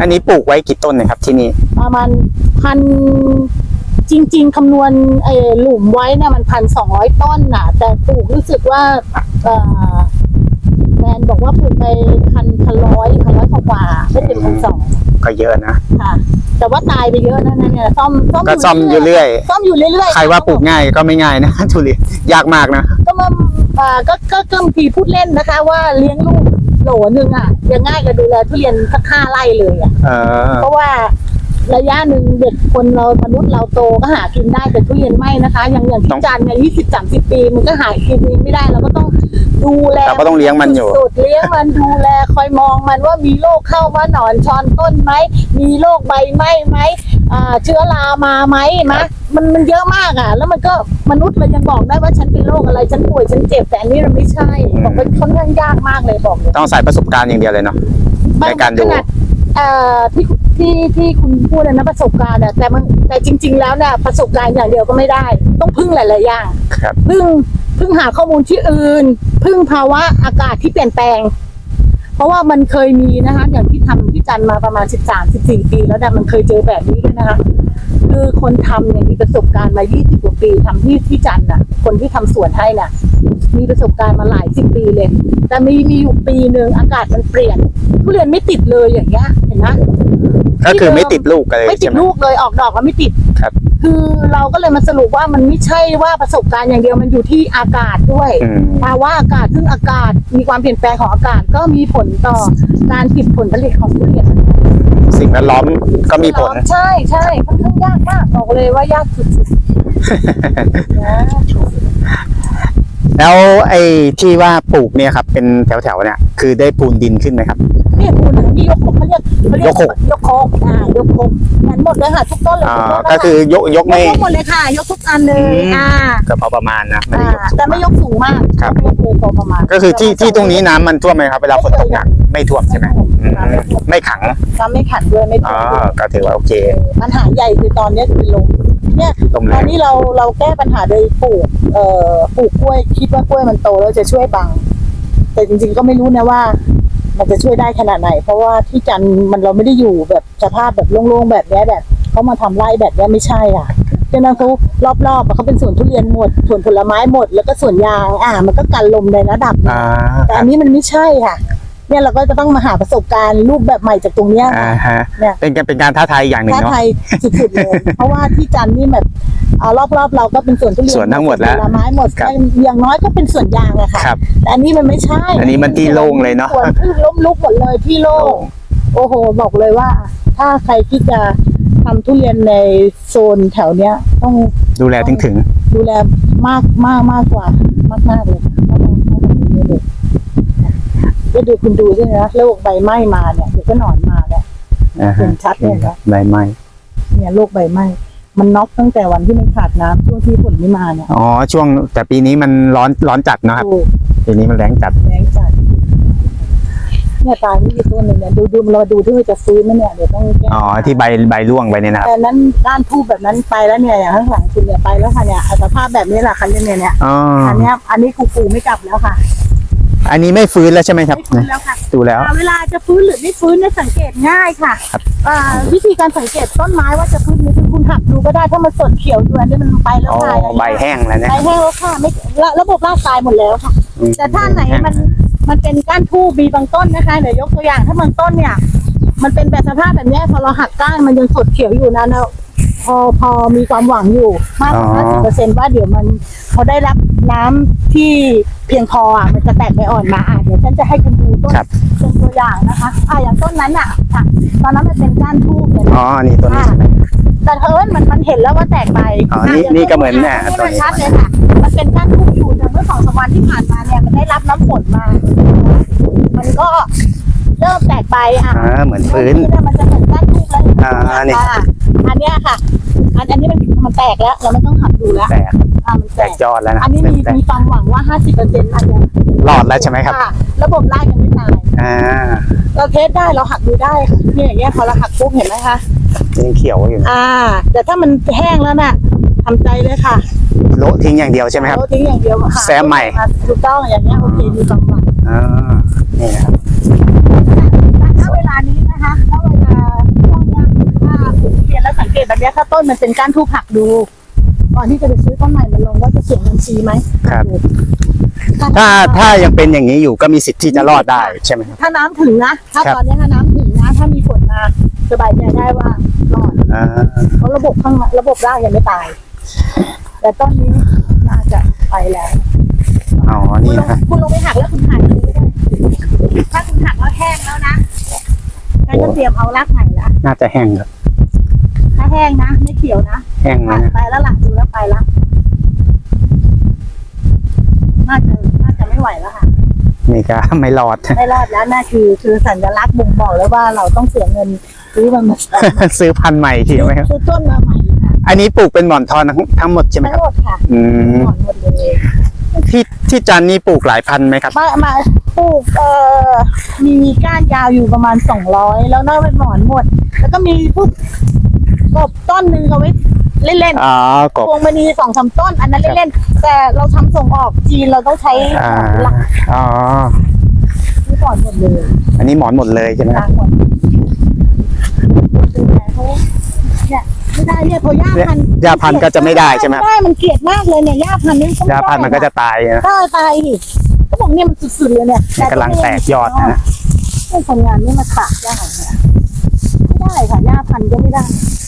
อันนี้ปลูกไว้กี่ต้นนะครับที่นี่ประมาณพันจริง ๆคำนวณไอ้หลุมไว้เนี่ยมันพันสองร้อยต้นน่ะ แต่ปลูกรู้สึกว่าเอ่อแมนบอกว่าปลูกไปพันพันร้อยพันร้อยกว่าๆไม่ถึงพันสองก็เยอะนะค่ะ แต่ว่าตายไปเยอะนะนั่นเนี่ยซ่อมซ่อมก็ซ่อมอยู่เรื่อยซ่อมอยู่เรื่อยๆใครว่าปลูกง่ายก็ไม่ง่ายนะทุเรียนยากมากนะก็มาอ่าก็ก็ก็บางทีพูดเล่นนะคะ ว่าเลี้ยงลูก โหลหนึ่งอะยังง่ายกว่าดูแลทุเรียนสักห้าไร่เลยอะเออเพราะว่าระยะหนึ่งเด็กคนเรามนุษย์เราโตก็หากินได้แต่ทุเรียนไม่นะคะ อย่างอย่างต้อที่งจันทร์เนี่ยยี่สิบสามสิบปีมันก็หากินเองไม่ได้เราก็ต้องดูแลเราก็ต้องเลี้ยงมันอยู่สุดๆเลี้ยงมันดูแลคอยมองมันว่ามีโรคเข้ามาหนอนชอนต้นไหมมีโรคใบไหม้ไหมอ่าเชื้อรามาไหมมะมันมันเยอะมากอะ แล้วมันก็ มนุษย์เรายังบอกได้ว่าฉันเป็นโรคอะไรฉันป่วยฉันเจ็บแต่อันนี้มันไม่ใช่บอกเป็นค่อนข้างยากมากเลยบอกเลยต้องใส่ประสบการณ์อย่างเดียวเลยเนาะในการดูขนาดเอ่อที่ที่ที่คุณพูดนะประสบการณ์อะแต่มันแต่จริง ๆ แล้วเนี่ยประสบการณ์อย่างเดียวก็ไม่ได้ ต้องพึ่งหลายๆอย่างครับพึ่งพึ่งหาข้อมูลที่อื่น พึ่งภาวะอากาศที่เปลี่ยนแปลง เพราะว่ามันเคยมีนะคะ อย่างที่ทำที่จันทร์มาประมาณ 13 14 ปี แล้วเนี่ยมันเคยเจอแบบนี้ด้วยนะคะ คือคนทำเนี่ยมีประสบการณ์มา 20กว่าปีทำที่ที่จันทร์น่ะ คนที่ทำสวนให้น่ะ มีประสบการณ์มาหลายสิบปีเลย แต่มีมีอยู่ปีหนึ่งอากาศมันเปลี่ยนทุเรียนไม่ติดเลยอย่างเงี้ยเห็นไหมก็คือไม่ติดลูกกันเลยไม่ติใช่ดไหมลูกเลยออกดอกแล้วไม่ติด ครับคือเราก็เลยมาสรุปว่ามันไม่ใช่ว่าประสบการณ์อย่างเดียวมันอยู่ที่อากาศด้วยอืม ภาวะอากาศซึ่งอากาศมีความเปลี่ยนแปลงของอากาศก็มีผลต่อการผลิตผลผลิตของทุเรียนเหมือนกันสิ่งแวดล้อมก็มีผล ใช่ใช่ค่อนข้างยากมากบอกเลยว่ายากสุดๆนะแล้วไอ้ที่ว่าปลูกเนี่ยครับเป็นแถวๆเนี่ยคือได้ปูนดินขึ้นไหมครับ เนี่ยคุณนี่ยกคงเขาเรียกเขาเรียกคงยกโคกอ่ายกโคกมันหมดเลยค่ะทุกต้นเลยอ่าทุต้นก็คือยกยกยไม่กหมดเลยค่ะ ยกทุกอันเลยอืม อ่าก็พอประมาณนะไม่อ่าได้ยกสูงแต่ไม่ยกสูงมากครับ ยกเลยพอประมาณก็คือที่ที่ตรงนี้น้ำมันท่วมไหมครับเวลาฝนตกหนักไม่ท่วมใช่ไหมอืมไม่ขังน้ำไม่ขันด้วยไม่อ๋ท่อวมด้วย ก็ถือว่าโอเค ปัญหาใหญ่คือตอนเนี้ยคือลมเนี่ยลมตแรอนงนี้เราเราแก้ปัญหาโดยปลูกเอ่อปลูกกล้วยคิดว่ากล้วยมันโตแล้วจะช่วยบัง แต่จริงๆก็ไม่รู้นะว่า มันจะช่วยได้ขนาดไหน เพราะว่าที่จันทร์มันเราไม่ได้อยู่แบบสภาพแบบโล่งๆแบบเนี้ยแบบเขามาทำไร่แบบเนี้ยไม่ใช่อะฉะนั้นเขารอบๆอะเขาเป็นสวนทุเรียนหมดสวนผลไม้หมด แล้วก็สวนยาง อ่า มันก็กันลมในระดับหนึ่งอ่าแต่อันนี้มันไม่ใช่ค่ะ เนี่ยเราก็จะต้องมาหาประสบการณ์รูปแบบใหม่จากตรงเนี้ยอ่าค่ะฮะเนี่ย เป็นการเป็นการท้าทายอย่างหนึ่งท้าเนาะทายสุดๆเลยเพราะว่าที่จันทร์นี่แบบเอารอบๆเราก็เป็นสวนทุเรียนสวนทั้งหมดแล้วผลไม้หมดครับอย่างน้อยก็เป็นสวนยางอะค่ะครับแต่อันนี้มันไม่ใช่อันนี้มันที่โล่งเลยเนอะสวนพืชล้มลุกหมดเลยที่โล่งโอ้โห บอกเลยว่า ถ้าใครที่จะทำทุเรียนในโซนแถวเนี้ย ต้องดูแลถึงถึง ดูแลมากมากมากกว่ามากมากๆเลยค่ะมากมากมากกว่านี้เลย ก็ดูคุณดูด้วยนะโรคใบไหม้มาเนี่ยเดี๋ยวก็หนอนมาเนี่ยอ่าเห็ฮะนชัดเลยนะใบไม้เนี่ยโรคใบไหม้มันน็อกตั้งแต่วันที่มันขาดน้ำช่วงที่ฝนไม่มาเนี่ยอ๋อช่วงแต่ปีนี้มันร้อนร้อนจัดเนอะครับถูกปีนี้มันแรงจัดแรงจัดเนี่ยตายนี่กี่ต้นหนึ่งเนี่ยดูดูเราดูที่มันจะฟื้นไหมเนี่ยเดี๋ยวต้องแก้อ๋อที่ใบใบร่วงไปเนี่ยนะครับแต่นั้นด้านทูบแบบนั้นไปแล้วเนี่ยอย่างข้างหลังคุณเนี่ยไปแล้วค่ะเนี่ยสภาพแบบนี้แหละค่ะเนี่ยเนี่ยเนี่ย อ๋ออันเนี้ยอันนี้ครูปูไม่กลับแล้วค่ะ อันนี้ไม่ฟื้นแล้วใช่ไหมครับไม่ฟื้นแล้วค่ะดูแล้วอ่าเวลาจะฟื้นหรือไม่ฟื้นเนี่ยสังเกตง่ายค่ะอ่าวิธีการสังเกตต้นไม้ว่าจะฟื้นหรือคุณหักดูก็ได้ถ้ามันสดเขียวอยู่อันนี้มันไปแล้วอ๋อค่ะใบแห้งแล้วเนี่ยใบแห้งแล้วค่ะไม่ระระบบรากตายหมดแล้วค่ะอืมแต่ถ้าไหนมันมันเป็นก้านทูบมีบางต้นนะคะเดี๋ยวยกตัวอย่างถ้าบางต้นเนี่ย มันเป็นแบบสภาพแบบเนี้ยพอเราหักก้านมันยังสดเขียวอยู่นะนะพ อพอมีความหวังอยู่มากกว่าห้าสิบเปอร์เซ็นต์ว่าเดี๋ยวมันพอได้รับน้ำที่เพียงพออะมันจะแตกใบอ่อนมาอะเดี๋ยวฉันจะให้คุณดูต้นครับ เป็นตัวอย่างนะคะอะอย่างต้นนั้นอะค่ะตอนนั้นมันเป็นก้านทูบเนี่ยอ๋อนี่ตัวนี้ใช่ไหม แต่เอิญมันมันเห็นแล้วว่าแตกใบอ๋อนี่ะนี่ก็เหมือนเนี่ยตัวตัวนี้นี้ ชัดเลยค่ะ มันเป็นก้านทูบอยู่แต่เมื่อสองสามวันที่ผ่านมาเนี่ยมันได้รับน้ำฝนมา มันก็เริ่มแตกใบอะอ่าเหมือนฟื้นเนี่ยมันจะเหมือนก้านทูบแล้วอ่านี่อะอันเนี้ยค่ะ อันอันนี้มันมันแตกแล้ว เราไม่ต้องหักดูแล้วแตกอะมันแตแตกกยอดแล้วนะอันนี้มีแตกมีความหวังว่า 50เปอร์เซ็นต์อาจจะรอดแล้วใช่ไหมครับค่ะระบบรากยังไม่ตาย อ่าเราเทสได้เราหักดูได้ค่ะเนี่ยอย่างเงี้ยพอเราหักปุ๊บเห็นไหมคะ ยังเขียวอยู่นะอ่า แต่ถ้ามันแห้งแล้วน่ะทำใจเลยค่ะโละทิ้งอย่างเดียวใช่ไหมครับเราทิ้งอย่างเดียวค่ะแซมใหม่ ถูกต้องอย่างเงี้ยโอเคมีความหวัง อ่านี่นะครับ ณเวลานี้นะคะณเวลา มันเป็นก้านทูบหักดู ก่อนที่จะไปซื้อต้นใหม่มาลงว่าจะเสียเงินฟรีไหมครับถ้าถ้าถ้ายังเป็นอย่างนี้อยู่ก็มีสิทธิ์ที่จะรอดได้ใช่ไหมครับ ถ้าน้ำถึงนะ ถ้าครับ ตอนนี้ถ้าน้ำถึงนะ ถ้ามีฝนมาสบายใจได้ว่ารอด อ่าเพราะระบบข้างในระบบร่างยังไม่ตาย แต่ต้นนี้น่าจะไปแล้วอ๋อนี่นะฮะคุณลงไปหักแล้วคุณถ่ายดูไม่ได้ถ้าคุณหักแล้วแห้งแล้วนะงั้นก็เตรียมเอารากใหม่ละน่าจะแห้งครับถ้า แห้งนะ ไม่เขียวนะแห้งผ่านะนไปแล้วล่ะดูแล้วไปละน่าจะน่าจะไม่ไหวแล้วค่ะ นี่ก็ไม่รอด ไม่รอดแล้วน่าคือคือสัญลักษณ์บ่งบอกแล้วว่าเราต้องเสียเงินซื้อมันมาซื้อพันธุ์ใหม่อีกทีไหมครับ ซื้อต้นมาใหม่ค่ะอันนี้ปลูกเป็นหมอนทองทั้งทั้งหมดใช่ไหมทั้ครับงหมดค่ะอืม หมดหมดเลยที่ที่จันทร์นี่ปลูกหลายพันธุ์ไหมครับ มามาปลูกเอ่อมีก้านยาวอยู่ประมาณสองร้อยแล้วนอกเป็นหมอนหมด แล้วก็มีพวก กบต้นหนึ่งเอาไว้เล่นอ๋อกบ ๆพวงมณีสองสามต้น อันนั้นเล่นๆแต่เราทำส่งออกจีนเราต้องใช้อ่า หลักอ๋อ ที่ก่อนหมดเลยอันนี้หมอนหมดเลยใช่ไหมคกรัลาบงหมดดูแลเขาเนี่ยไม่ได้เนี่ยพอย่าพันธุ์หญ้าพันธุ์ก็จะไม่ได้ใช่ไหมครับไม่ได้มันเกลียดมากเลยเนี่ยย่าพันธุ์นี่ก็หไม่ญ้าได้พันธุ์มันก็จะตายนะตายตายดิก็บอกเนี่ยมันสุดๆเลยเนี่ยนี่กำลังแตกยอดนะ ให้คนงานนี่มาตัดย่าเนี่ยไม่ได้ค่ะย่าพันธุ์ก็ไม่ได้อืม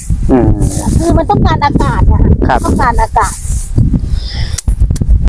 คือมันต้องการอากาศนะคะครับ ต้องการอากาศ